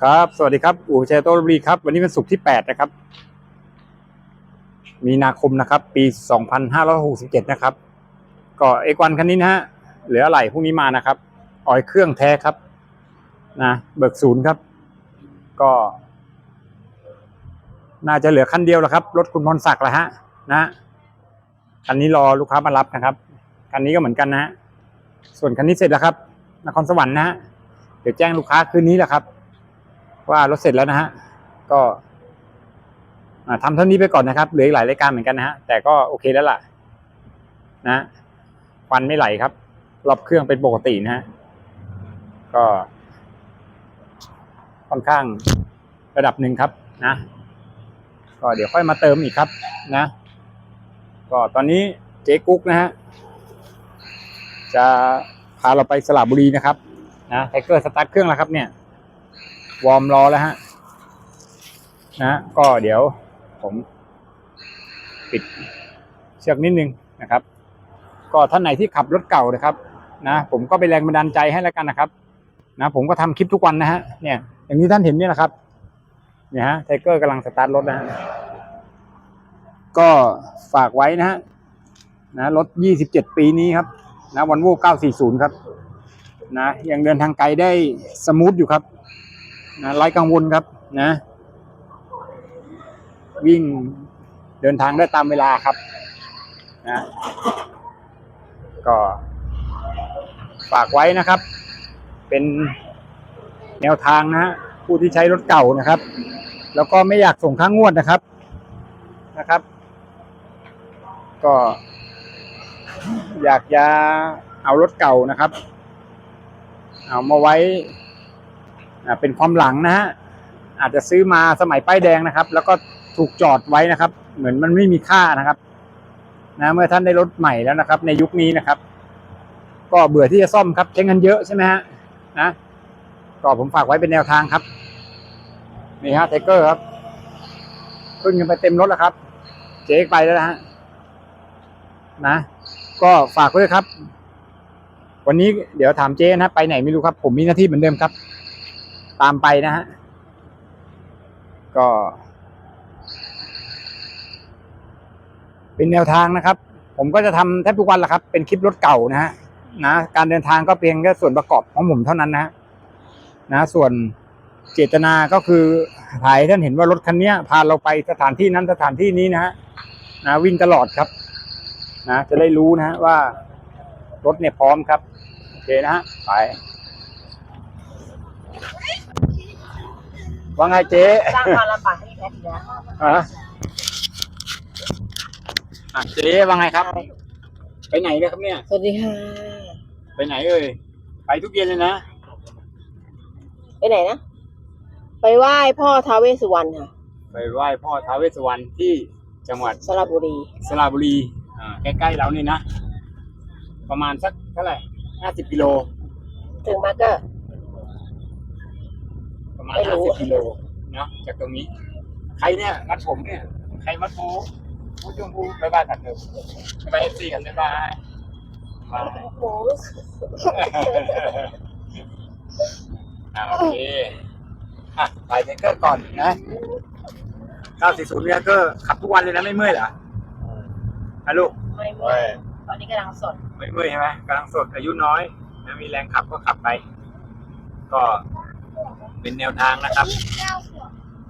ครับ สวัสดีครับ อู่แชร์โตลบุรีครับ วันนี้เป็นศุกร์ที่ 8 นะครับ มีนาคมนะครับ ปี 2567 นะครับ ก็เอกวันคันนี้นะฮะ เหลืออะไรพรุ่งนี้มานะครับ ออยเครื่องแท้ครับ นะ เบิกศูนย์ครับ ก็ น่าจะเหลือคันเดียวแล้วครับ รถคุณพรศักดิ์แล้วฮะ นะ คันนี้รอลูกค้ามารับนะครับ คันนี้ก็เหมือนกันนะฮะ ส่วนคันนี้เสร็จแล้วครับ นครสวรรค์นะฮะ เดี๋ยวแจ้งลูกค้าคืนนี้แหละครับ ว่ารถเสร็จแล้วนะฮะก็ทำเท่านี้ไปก่อนนะครับเหลืออีกหลายรายการเหมือนกันนะฮะแต่ก็โอเคแล้วล่ะ นะควันไม่ไหลครับรอบเครื่องเป็นปกตินะฮะก็ค่อนข้างระดับหนึ่งครับนะก็เดี๋ยวค่อยมาเติมอีกครับนะ ก็ตอนนี้เจ๊กุ๊กนะฮะจะพาเราไปสระบุรีนะครับนะไทเกอร์สตาร์ทเครื่องแล้วครับเนี่ย วอร์มรอแล้วฮะนะก็เดี๋ยวผมปิดเชือกนิดนึงนะครับ ก็ท่านไหนที่ขับรถเก่านะครับ นะผมก็เป็นแรงบันดาลใจให้แล้วกันนะครับ นะผมก็ทำคลิปทุกวันนะฮะเนี่ย อย่างที่ท่านเห็นเนี่ยนะครับเนี่ยฮะไทเกอร์กำลังสตาร์ทรถนะฮะก็ฝากไว้นะฮะนะรถ 27 ปีนี้ครับ นะวันโว่940 ครับ นะยังเดินทางไกลได้สมูทอยู่ครับ นะไร้กังวลครับนะ วิ่งเดินทางได้ตามเวลาครับนะก็ฝากไว้นะครับ เป็นแนวทางนะฮะผู้ที่ใช้รถเก่านะครับ แล้วก็ไม่อยากส่งค้างงวดนะครับนะครับ ก็ อยากจะเอารถเก่านะครับ เอามาไว้ เป็นความหลังนะฮะอาจจะซื้อมาสมัยป้ายแดงนะครับ แล้วก็ถูกจอดไว้นะครับ เหมือนมันไม่มีค่านะครับนะเมื่อท่านได้รถใหม่แล้วนะครับ ในยุคนี้นะครับ ก็เบื่อที่จะซ่อมครับใช้เงินเยอะใช่ไหมฮะนะก็ผมฝากไว้เป็นแนวทางครับนี่ฮะไทเกอร์ครับขึ้นกันไปเต็มรถแล้วครับ เจ๊ไปแล้วนะฮะนะ ก็ฝากไว้ครับ วันนี้เดี๋ยวถามเจ๊นะไปไหนไม่รู้ครับ ผมมีหน้าที่เหมือนเดิมครับ ตามไปนะฮะ ก็ เป็นแนวทางนะครับ ผมก็จะทำแทบทุกวันแหละครับ เป็นคลิปรถเก่านะฮะนะการเดินทางก็เพียงแค่ส่วนประกอบของผมเท่านั้นนะฮะนะ ส่วนเจตนาก็คือถ่ายท่านเห็นว่ารถคันนี้พาเราไปสถานที่นั้นสถานที่นี้นะฮะนะวิ่งตลอดครับ นะ จะได้รู้นะฮะว่ารถเนี่ยพร้อมครับ โอเคนะฮะไป ว่าไงเจ๊สร้างความลำบากให้แพทย์นะฮะอะเจ๊ว่าไงครับ ไปไหนเนี่ยครับเนี่ย สวัสดีค่ะ ไปไหนเอ่ย ไปทุกเย็นเลยนะ ไปไหนนะ ไปไหว้พ่อท้าวเวสสุวรรณค่ะ ไปไหว้พ่อท้าวเวสสุวรรณที่จังหวัดสระบุรี สระบุรี อ่า ใกล้ๆเรานี่นะ ประมาณสักเท่าไหร่ห้าสิบกิโล ถึงมาก็ ประมาณไม่รู้ห้าสิบกิโลเนาะจากตรงนี้ ใครเนี่ยมัดผมเนี่ย ใครมัดโูผู้ชมพูบายบายกันเถอะบายบายเอฟซีกันบายบายบายโอ้โหอ่าโอเคอะไปเทคเกอร์ก่อนนะ940เนี่ยก็ขับทุกวันเลยนะไม่เมื่อยเหรอฮะลูกไม่เมื่อยตอนนี้กำลังสดไม่เมื่อยใช่ไหมกำลังสดอายุน้อยนะมีแรงขับก็ขับไป ก็ เป็นแนวทางนะครับ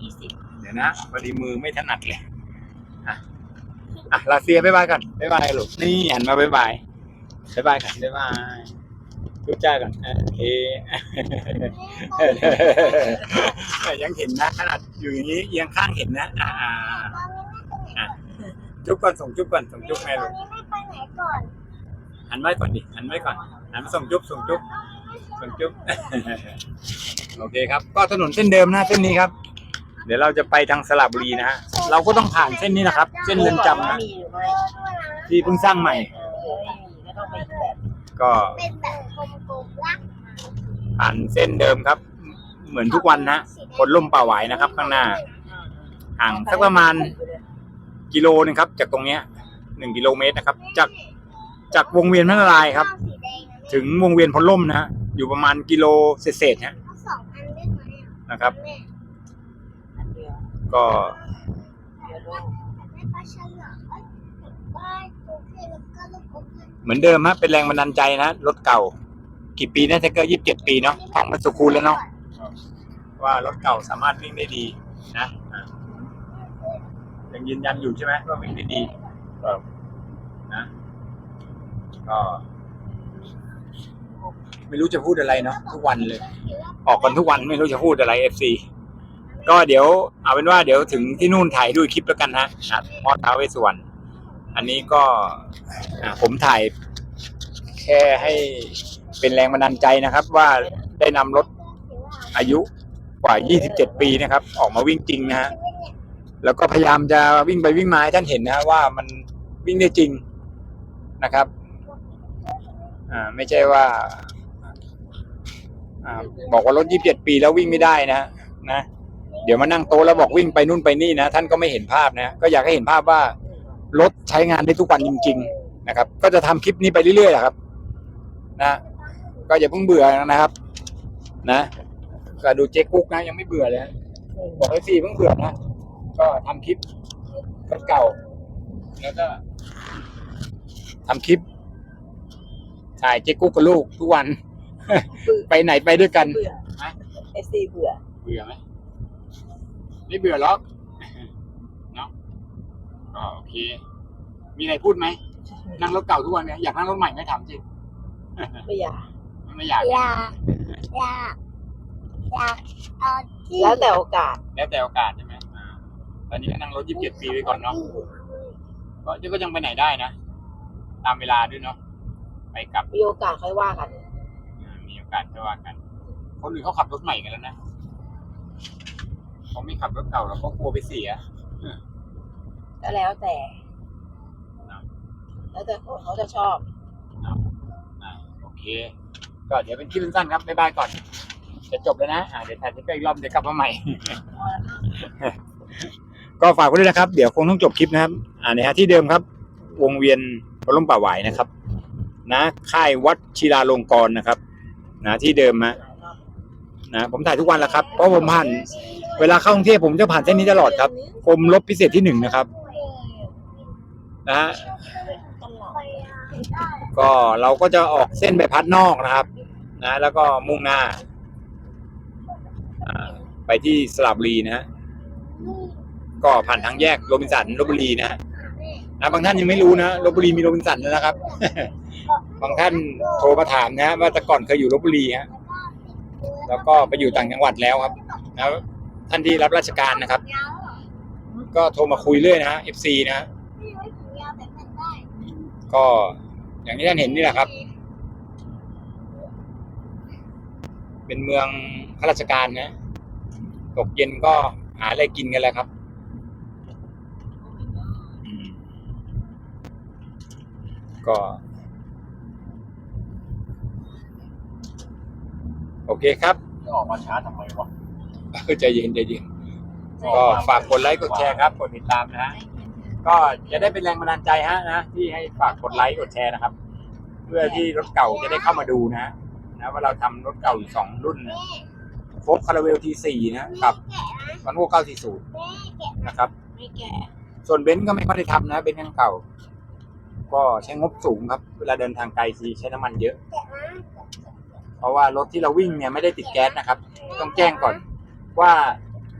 ยี่สิบเดี๋ยวนะพอดีมือไม่ถนัดเลยอะอะลาเซียบ๊ายบายกันบ๊ายบายลูกนี่หันมาบ๊ายบายบ๊ายบายกันบ๊ายบายรู้จ้ากันอะโอเคยังเห็นนะขนาดอยู่อย่างนี้เอียงข้างเห็นนะอ่าอ่าอะจุ๊บก่อนส่งจุ๊บก่อนส่งจุ๊บไงลูกไม่ไปไหนก่อนหันไว้ก่อนดิหันไว้ก่อนหันมาส่งจุ๊บส่งจุ๊บส่งจุ๊บ โอเคครับ ก็ถนนเส้นเดิมนะเส้นนี้ครับ เดี๋ยวเราจะไปทางสระบุรีนะฮะ เราก็ต้องผ่านเส้นนี้นะครับ เส้นเรือนจำนะมีหรือไม่ที่เพิ่งสร้างใหม่ ก็ต้องไปอีกแบบก็เป็นแบบกลมๆลักผ่านเส้นเดิมครับ เหมือนทุกวันนะคนล่มป่าหวายนะครับ ข้างหน้า ห่างสักประมาณกิโลนึงครับ จากตรงเนี้ยหนึ่งกิโลเมตรนะครับ จากจากวงเวียนพระนารายณ์ครับ ถึงวงเวียนพลล่มนะฮะอยู่ประมาณกิโลเศษๆฮะ นได้ไหมอะนะครับแม่อันเดียวก็เดี๋ยวดูแม่ปลาฉลามเอ้ยปลาตัวเล็กแล้วก็ลูกอมเงินเหมือนเดิมฮะเป็นแรงบันดาลใจนะรถเก่า กี่ปีนะเทเกอร์ยี่สิบเจ็ดปีเนาะของมันสุคูลแล้วเนาะว่ารถเก่าสามารถวิ่งได้ดีนะอะยังยืนยันอยู่ใช่ไหมว่าวิ่งได้ดีนะก็ ไม่รู้จะพูดอะไรเนาะทุกวันเลย ออกกันทุกวันไม่รู้จะพูดอะไรเอฟซีก็เดี๋ยวเอาเป็นว่าเดี๋ยวถึงที่นู่นถ่ายด้วยคลิปแล้วกันฮะนะพ่อท้าเวสวรรณอันนี้ก็ผมถ่ายแค่ให้เป็นแรงบันดาลใจนะครับ ว่าได้นำรถอายุกว่า 27 ปีนะครับ ออกมาวิ่งจริงนะฮะแล้วก็พยายามจะวิ่งไปวิ่งมาให้ท่านเห็นนะฮะว่ามันวิ่งได้จริงนะครับ อ่าไม่ใช่ว่าอ่าบอกว่ารถ27ปีแล้ววิ่งไม่ได้นะนะเดี๋ยวมานั่งโต๊ะแล้วบอกวิ่งไปนู่นไปนี่นะท่านก็ไม่เห็นภาพนะก็อยากให้เห็นภาพว่ารถใช้งานได้ทุกวันจริง ๆ นะครับ ก็จะทำคลิปนี้ไปเรื่อยๆแหละครับ นะก็อย่าเพิ่งเบื่อนะครับ นะก็ดูเจ๊กุ๊กนะ ยังไม่เบื่อเลยบอกให้สี่เพิ่งเบื่อนะก็ทำคลิปเก่าแล้วก็ทำคลิป ถ่ายเจ๊กุ๊กกับลูกทุกวัน ไปไหนไปด้วยกันเบื่อฮะเอซีเบื่อเบื่อไหมไม่เบื่อหรอกเนาะก็โอเค มีอะไรพูดไหมนั่งรถเก่าทุกวันเนี่ยอยากนั่งรถใหม่ไหมถามจริงไม่อยากไม่อยากอยากอยากอยากเอาที่แล้วแต่โอกาส แล้วแต่โอกาสใช่ไหมอ่าตอนนี้ก็นั่งรถยี่สิบเจ็ดปีไปก่อนเนาะก็เดี๋ยวก็ยังไปไหนได้นะ ตามเวลาด้วยเนาะ ไปกลับมีโอกาสค่อยว่ากันอ่ามีโอกาสก็ว่ากัน คนอื่นเขาขับรถใหม่กันแล้วนะเขาไม่ขับรถเก่าแล้วก็กลัวไปเสีย ก็แล้วแต่ ครับ แล้วแต่คนเขาจะชอบ อ่าโอเค ก็เดี๋ยวเป็นคลิปสั้นๆครับบ๊ายบายก่อน จะจบแล้วนะอ่าเดี๋ยวถ่ายจะอีกรอบเดี๋ยวกลับมาใหม่ ก็ฝากไว้ด้วยนะครับ เดี๋ยวคงต้องจบคลิปนะครับ อ่าเนี่ยฮะที่เดิมครับ วงเวียนพระล่มป่าหวายนะครับ นะค่ายวัดชีลาลงกรณ์นะครับนะที่เดิมฮะนะผมถ่ายทุกวันแหละครับเพราะผมผ่านเวลาเข้ากรุงเทพผมจะผ่านเส้นนี้ตลอดครับกรมรบพิเศษที่หนึ่งนะครับนะฮะก็เราก็จะออกเส้นใบพัดนอกนะครับ นะ แล้วก็มุ่งหน้า ไปที่สระบุรีนะฮะก็ผ่านทางแยกโรบินสันลบบุรีนะฮะนะบางท่านยังไม่รู้นะลบบุรีมีโรบินสันนะครับ บางท่านโทรมาถามนะว่าแต่ก่อนเคยอยู่ลบบุรีฮะแล้วก็ไปอยู่ต่างจังหวัดแล้วครับนะท่านที่รับราชการนะครับ ก็โทรมาคุยเรื่อยนะฮะ FC นะฮะไม่ไว้ผมยาวแบบนั้นได้ก็อย่างที่ท่านเห็นนี่แหละครับ เป็นเมืองข้าราชการนะตกเย็นก็หาอะไรกินกันแล้วครับก็ โอเคครับออกมาช้าทำไมวะเออใจเย็นใจเย็นก็ฝากกดไลค์กดแชร์ครับกดติดตามนะฮะก็จะได้เป็นแรงบันดาลใจฮะนะที่ให้ฝากกดไลค์กดแชร์นะครับ เพื่อที่รถเก่าจะได้เข้ามาดูนะฮะนะว่าเราทำรถเก่าอยู่สองรุ่นนะโฟกคาราเวลทีสี่นะกับวันโวเก้าสี่ศูนย์แม่แกะนะครับ ไม่แก่ส่วนเบนซ์ก็ไม่ค่อยได้ทำนะเบนซ์ยังเก่า ก็ใช้งบสูงครับ เวลาเดินทางไกลทีใช้น้ำมันเยอะ แกะนะ เพราะว่ารถที่เราวิ่งเนี่ยไม่ได้ติดแก๊สนะครับ ต้องแจ้งก่อนว่า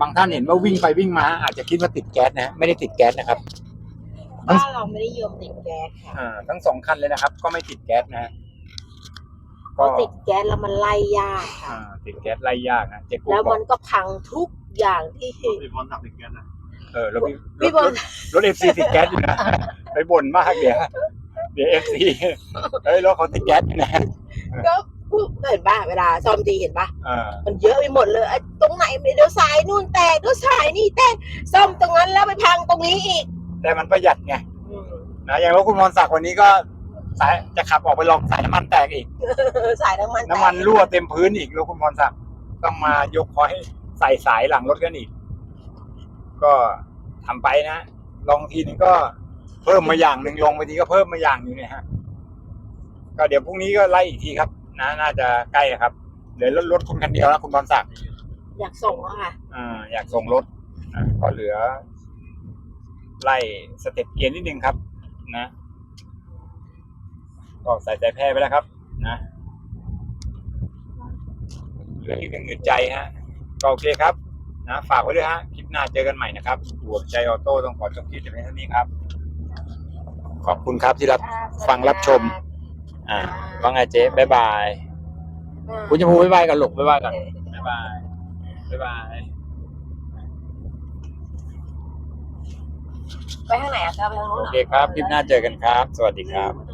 บางท่านเห็นว่าวิ่งไปวิ่งมาอาจจะคิดว่าติดแก๊สนะฮะไม่ได้ติดแก๊สนะครับบ้านเราไม่ได้ยมติดแก๊สค่ะอ่าทั้งสองคันเลยนะครับ ก็ไม่ติดแก๊สนะฮะเพราะติดแก๊สแล้วมันไล่ยากค่ะ อ่าติดแก๊สไล่ยากนะเจ๊กุ๊กแล้วบอมักนก็พังทุกอย่างที่มีคนสั่งติดแก๊สนะเออรถพี่พี่บอลรถเอฟซีติดแก๊สอยู่นะ ไปบ่นมากเดี๋ยวเดี๋ยวเอฟซีเฮ้ยรถเขาติดแก๊สอยู่นะ ก็ พูดเห็นป่ะเวลาซ่อมดีเห็นป่ะอ่า มันเยอะไปหมดเลยไอ้ตรงไหนไม่เดี๋ยวสายนู่นแตกเดี๋ยวสายนี่แตกซ่อมตรงนั้นแล้วไปพังตรงนี้อีกแต่มันประหยัดไงอืมนะอย่างรถคุณมรศักดิ์วันนี้ก็สายจะขับออกไปลองสายน้ำมันแตกอีก สายน้ำมันแตกน้ำมันรั่วเต็มพื้นอีกรถคุณมรศักดิ์ต้องมายกคอยให้ใส่สายหลังรถกันอีก ก็ทำไปนะลองทีนึงก็เพิ่มมาอย่างหนึ่งลงไปทีก็เพิ่มมาอย่างหนึงเนี่ยฮะ ก็เดี๋ยวพรุ่งนี้ก็ไล่อีกทีครับ นะน่าจะใกล้แล้วครับเหลือรถรถคุณคันเดียวนะคุณบอลศักดิ์อยากส่งอะค่ะอ่าอยากส่งรถอะก็เหลือ ไล่สเต็ปเกียร์นิดนึงครับ นะก็ใส่ใจแพ้ไปแล้วครับ นะเหลืออีกหนึ่งอึดใจฮะก็โอเคครับนะฝากไว้ด้วยฮะคลิปหน้าเจอกันใหม่นะครับหัวใจออโต้ต้องขอจบคลิปแต่เพียงเท่านี้ครับ ขอบคุณครับที่รับฟังรับชม อ่า ว่าไงเจ๊บ๊ายบาย คุณจะพูดบ๊ายบายกันลูกบ๊ายบายกันบ๊ายบายบ๊ายบาย ไปทางไหนอะคะไปทางนู้นโอหรเคครับ คลิปหน้าเจอกันครับ สวัสดีครับตรง